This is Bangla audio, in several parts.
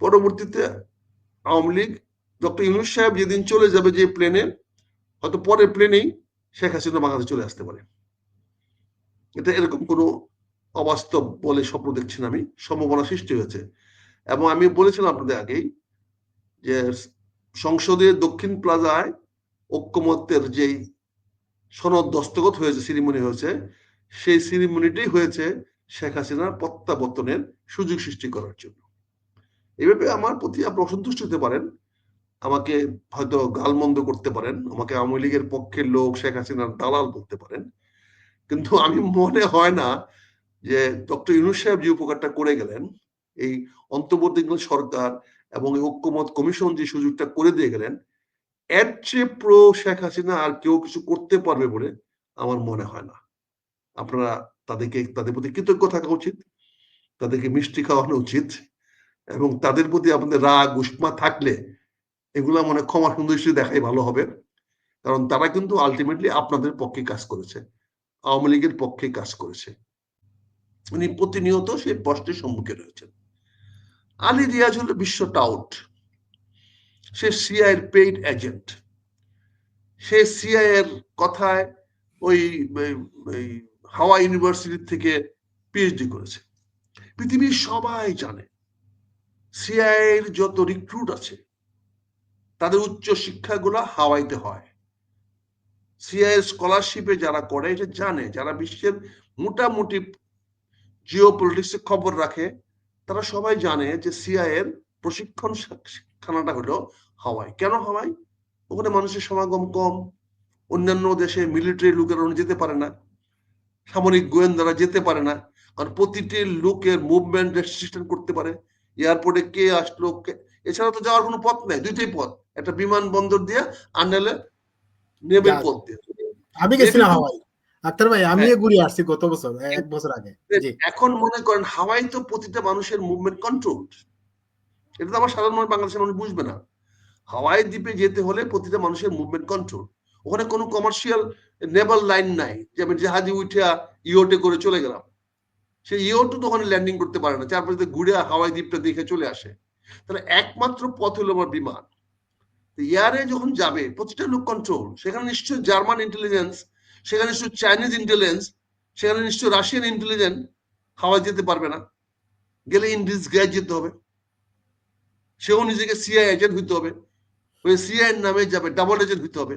পরবর্তীতে আওয়ামী লীগ ডক্টর ইউনুস সাহেব যেদিন চলে যাবে যে প্লেনে হয়তো পরের প্লেনেই শেখ হাসিনা বাংলাদেশে চলে আসতে পারে। এটা এরকম কোনো অবাস্তব বলে স্বপ্ন দেখছেন আমি, সম্ভাবনা সৃষ্টি হয়েছে। এবং আমি বলেছিলাম আপনাদের আগেই যে সংসদে দক্ষিণ প্লাজায় ঐক্যমত্যের যেই সনদ দস্তগত হয়েছে, সিরিমনি হয়েছে, সেই সিরিমনিটাই হয়েছে শেখ হাসিনার প্রত্যাবর্তনের সুযোগ সৃষ্টি করার জন্য। এভাবে আমার প্রতি আপনি অসন্তুষ্ট হতে পারেন। আমাকে হয়তো গালমন্দ করতে পারেন। আমাকে আওয়ামী লীগের পক্ষের লোক শেখ হাসিনার দালাল বলতে পারেন। কিন্তু আমি মনে হয় না যে ডক্টর ইউনুস সাহেব যে উপকারটা করে গেলেন, এই অন্তর্বর্তীকালীন সরকার এবং ঐক্যমত কমিশন যে সুযোগটা করে দিয়ে গেলেন, এর চেয়ে প্রো শেখ হাসিনা আর কেউ কিছু করতে পারবে বলে আমার মনে হয় না। আপনারা তাদেরকে, তাদের প্রতি কৃতজ্ঞ থাকা উচিত। তাদেরকে মিষ্টি খাওয়ানো উচিত। এবং তাদের প্রতি আপনাদের রাগ, উষ্মা থাকলে এগুলা মনে ক্ষমা সুন্দর হিসেবে দেখাই ভালো হবে। কারণ তারা কিন্তু আলটিমেটলি আপনাদের পক্ষে কাজ করেছে। আওয়ামী লীগের পক্ষে কাজ করেছে। উনি প্রতিনিয়ত সেই প্রশ্নের সম্মুখে রয়েছেন। আলী রিয়াজ হল বিশ্ব টাউট সে সিআই এর পেইড এজেন্ট সে সিআই এর কথায় ওই হাওয়া ইউনিভার্সিটি থেকে পিএইচডি করেছে। পৃথিবীর সবাই জানে। সিআই এর যত রিক্রুট আছে, তাদের উচ্চ শিক্ষাগুলা হাওয়াইতে হয়। সিআই স্কলারশিপে যারা করে, এটা জানে, যারা বিশ্বের মোটামুটি জিও পলিটিক্স খবর রাখে, তারা সবাই জানে যে সিআই এর প্রশিক্ষণ খানাটা হলো হাওয়াই। কেন হাওয়াই? ওখানে মানুষের সমাগম কম, অন্যান্য দেশে মিলিটারি লোকেরা যেতে পারে না, সামরিক গোয়েন্দারা যেতে পারে না কারণ প্রতিটি লোকের মুভমেন্ট রেস্ট্রিকশন করতে পারে। এয়ারপোর্টে কে আসলো এছাড়া তো যাওয়ার কোনো পথ নাই দুইটাই পথ। একটা বিমানবন্দর দিয়ে আর নাহলে নেবের পথ দিয়ে। আমি গেছিলাম হাওয়াই। আক্তার ভাই আমি ঘুরে আসছি গত বছর এক বছর আগে। এখন মনে করেন হাওয়াই তো প্রতিটা মানুষের মুভমেন্ট কন্ট্রোল এটা তো আমার সাধারণ মানুষ বাংলাদেশের মানুষ বুঝবে না। হাওয়াই দ্বীপে যেতে হলে প্রতিটা মানুষের মুভমেন্ট কন্ট্রোল ওখানে কোনো কমার্শিয়াল নেভাল লাইন নাই। যে আমি জাহাজে উঠে ইওটে করে চলে গেলাম। সে ইওটো তো ওখানে ল্যান্ডিং করতে পারে না, চারপাশে ঘুরে হাওয়াই দ্বীপটা দেখে চলে আসে। তাহলে একমাত্র পথ হলো আমার বিমান। ইয়ারে যখন যাবে, প্রতিটা লোক কন্ট্রোল সেখানে নিশ্চয়ই জার্মান ইন্টেলিজেন্স সেখানে নিশ্চয়ই চাইনিজ ইন্টেলিজেন্স সেখানে নিশ্চয়ই রাশিয়ান ইন্টেলিজেন্স হাওয়াই যেতে পারবে না। গেলে ইন্ডিস গ্যাস যেতে হবে। সেও নিজেকে সিআই এজেন্ট হইতে হবে। ওই সিআই নামে যাবে ডাবল এজেন্ট হইতে হবে।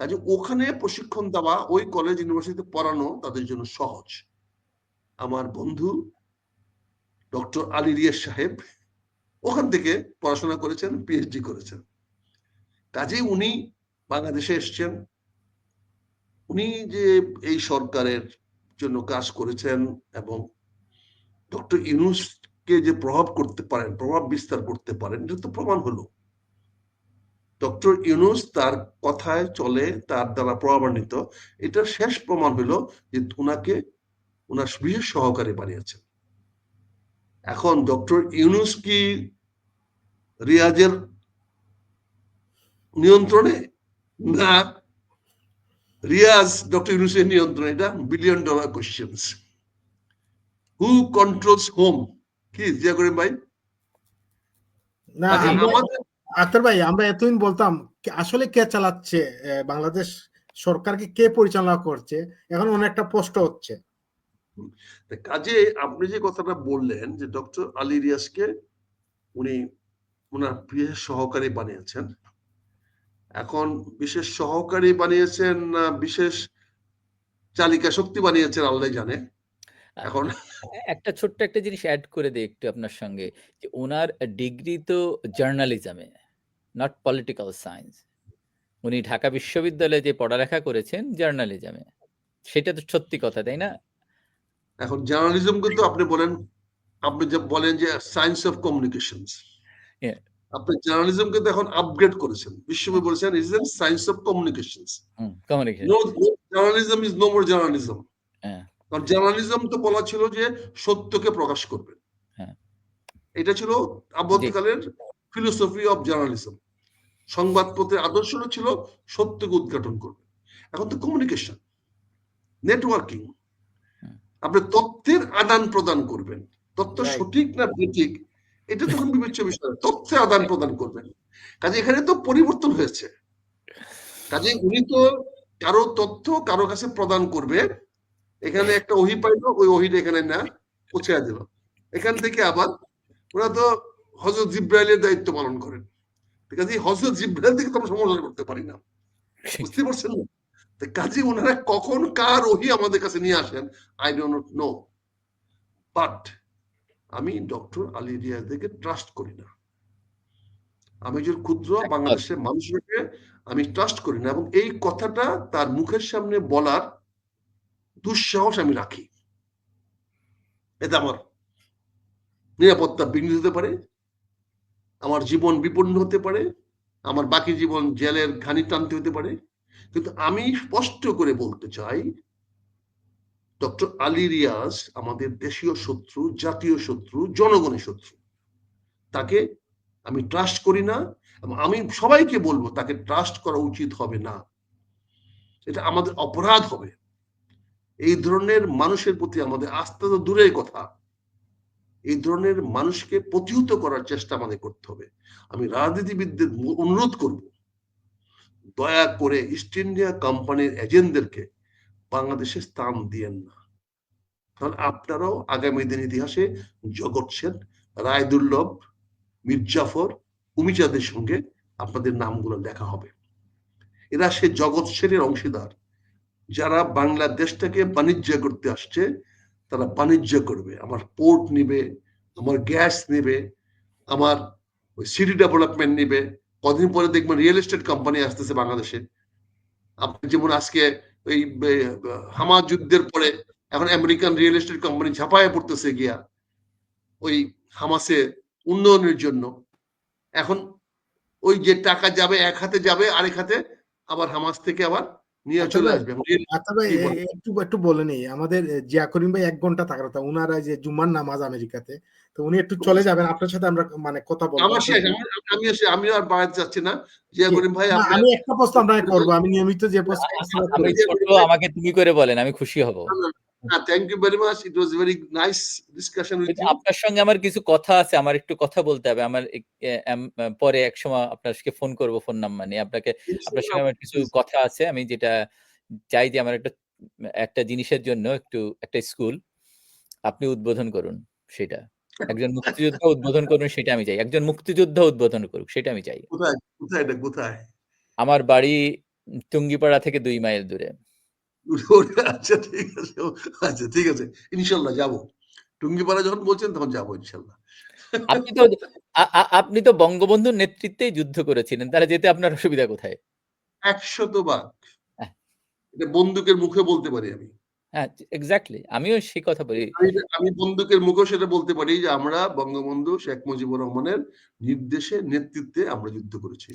কাজে ওখানে প্রশিক্ষণ দেওয়া ওই কলেজ ইউনিভার্সিটিতে পড়ানো তাদের জন্য সহজ। আমার বন্ধু ডক্টর আলী রিয়াস সাহেব ওখান থেকে পড়াশোনা করেছেন পিএইচডি করেছেন। কাজেই উনি বাংলাদেশে এসছেন। উনি যে এই সরকারের জন্য কাজ করেছেন এবং ডক্টর ইউনুসকে যে প্রভাব করতে পারেন, প্রভাব বিস্তার করতে পারেন, এটা তো প্রমাণ হলো। ডক্টর ইউনুস তার কথায় চলে, তার দ্বারা প্রভাবান্বিত, এটার শেষ প্রমাণ হলো যে উনাকে উনার বিশেষ সহকারে বানিয়েছেন। এখন ডক্টর ইউনুস কি রিয়াজের নিয়ন্ত্রণে? না। রিয়াজ ডক্টর ইউনুসের নিয়ন্ত্রণে এটা billion dollar questions who controls home কি জিয়া করিম ভাই? না আক্তার ভাই আমরা এতদিন বলতাম আসলে কে চালাচ্ছে বাংলাদেশ সরকারকে কে পরিচালনা করছে? এখন অনেকটা স্পষ্ট হচ্ছে। কাজে আপনি যে কথাটা বললেন যে ডক্টর আলী রিয়াজকে উনি ওনার বিশেষ সহকারী বানিয়েছেন, এখন বিশেষ সহকারী বানিয়েছেন না বিশেষ চালিকা শক্তি বানিয়েছেন আল্লাহ জানে। এখন একটা ছোট্ট একটা জিনিস অ্যাড করে দিই একটু আপনার সঙ্গে, যে ওনার ডিগ্রি তো জার্নালিজমে নট পলিটিক্যাল সায়েন্স উনি ঢাকা বিশ্ববিদ্যালয়ে যে পড়ালেখা করেছেন জার্নালিজমে সেটা তো সত্যি কথা, তাই না? এখন জার্নালিজম কিন্তু আপনি বলেন আপনি যে বলেন যে সায়েন্স অফ কমিউনিকেশনস আপনি জার্নালিজম কিন্তু এখন আপগ্রেড করেছেন। বলেছেন is an science of communication no journalism is no more journalism কারণ জার্নালিজম তো বলা ছিল যে সত্যকে প্রকাশ করবে। এটা ছিল আবদ্ধকালের ফিলোসফি অফ জার্নালিজম সংবাদপত্রের আদর্শটা ছিল সত্যকে উদ্ঘাটন করবে। এখন তো কমিউনিকেশন নেটওয়ার্কিং আপনি তথ্যের আদান প্রদান করবেন। তথ্য সঠিক না বেঠিক এটা তখন বিবেচ্য বিষয়। তথ্য আদান প্রদান করবেন। কাজে এখানে তো পরিবর্তন হয়েছে। কাজে উনি তো কারও তথ্য কারও কাছে প্রদান করবে এখানে একটা ওহি পাইলো ওই ওহিটা এখানে না পৌঁছে দিল। এখান থেকে আবার ওরা তো হজরত জিব্রাইলের দায়িত্ব পালন করেন। ঠিক আছে হজরত জিব্রাইল থেকে তো আমরা সমালোচনা করতে পারি না। বুঝতে পারছেন না? কাজে ওনারা কখন কার ওহি আমাদের কাছে নিয়ে আসেন আই ডোন্ট নো বাট আমি ডক্টর আলী রিয়াজকে ট্রাস্ট করি না। আমি যে ক্ষুদ্র বাংলাদেশের মানুষকে আমি ট্রাস্ট করি না এবং এই কথাটা তার মুখের সামনে বলার দুঃসাহস আমি রাখি। এতে আমার নিরাপত্তা বিঘ্নিত হতে পারে আমার জীবন বিপন্ন হতে পারে আমার বাকি জীবন জেলের ঘানি টানতে হতে পারে কিন্তু আমি স্পষ্ট করে বলতে চাই, ডক্টর আলী রিয়াজ আমাদের দেশীয় শত্রু, জাতীয় শত্রু, জনগণের শত্রু। তাকে আমি ট্রাস্ট করি না আমি সবাইকে বলব তাকে ট্রাস্ট করা উচিত হবে না। এটা আমাদের অপরাধ হবে। এই ধরনের মানুষের প্রতি আমাদের আস্থা তো দূরের কথা। এই ধরনের মানুষকে প্রতিহত করার চেষ্টা আমাদের করতে হবে। আমি রাজনীতিবিদদের অনুরোধ করব দয়া করে ইস্ট ইন্ডিয়া কোম্পানির এজেন্টদেরকে বাংলাদেশে স্থান দিয়েন না। কারণ আপনারাও আগামী দিন ইতিহাসে জগৎ সেন রায় দুর্লভ মির্জাফর, উমিচাঁদের সঙ্গে আপনাদের নামগুলো লেখা হবে। এরা সে জগৎ সেনের অংশীদার। যারা বাংলাদেশটাকে বাণিজ্য করতে আসছে, তারা বাণিজ্য করবে। আমার পোর্ট নিবে, আমার গ্যাস নেবে, আমার সিটি ডেভেলপমেন্ট নিবে কদিন পরে দেখবেন রিয়েল এস্টেট কোম্পানি আসতেছে বাংলাদেশে। আপনি যেমন আজকে ওই হামা যুদ্ধের পরে এখন আমেরিকান রিয়েল এস্টেট কোম্পানি ঝাঁপায় পড়তেছে গিয়া ওই হামাসে উন্নয়নের জন্য। এখন ওই যে টাকা যাবে, এক হাতে যাবে, আরেক হাতে আবার হামাস থেকে আবার নিয়ে চলে আসবে। আচ্ছা ভাই একটু একটু বলে নেই আমাদের জিয়া করিম ভাই এক ঘণ্টা থাকার কথা উনারা যে জুমার নামাজ আমেরিকাতে তো উনি একটু চলে যাবেন আপনার সাথে আমরা মানে কথা বলব। আমার শেষ আমি আমি আর বাড়াতে যাচ্ছি না। জিয়া করিম ভাই আমি একটা প্রশ্ন আপনাকে করব আমি নিয়মিত যে প্রশ্ন আমাকে তুমি করে বলেন আমি খুশি হব। Thank you very much it was very nice discussion with আপনার সঙ্গে আমার কিছু কথা আছে আমার একটু কথা বলতে হবে। আমার পরে এক সময় আপনাকে ফোন করব ফোন নাম্বার নিয়ে। আপনাকে আপনার সঙ্গে আমার কিছু কথা আছে। আমি যেটা চাই যে আমার একটা একটা জিনিসের জন্য একটু একটা স্কুল আপনি উদ্বোধন করুন সেটা। একজন মুক্তিযোদ্ধা উদ্বোধন করুন সেটা আমি চাই। একজন মুক্তিযোদ্ধা উদ্বোধন করুক সেটা আমি চাই। কোথায়? কোথায় আমার বাড়ি টুঙ্গিপাড়া থেকে দুই মাইল দূরে। আচ্ছা ঠিক আছে আচ্ছা ঠিক আছে ইনশাল্লাহ যাব। টুঙ্গিপাড়া যখন বলছেন তখন যাব ইনশাল্লাহ। আপনি তো আপনি তো বঙ্গবন্ধুর নেতৃত্বেই যুদ্ধ করেছিলেন তারা যেতে আপনার অসুবিধা কোথায়? একশত এটা বন্দুকের মুখে বলতে পারি আমি। হ্যাঁ এক্স্যাক্টলি আমিও সেই কথা বলি। আমি বন্দুকের মুখে সেটা বলতে পারি যে আমরা বঙ্গবন্ধু শেখ মুজিবুর রহমানের নির্দেশে নেতৃত্বে আমরা যুদ্ধ করেছি।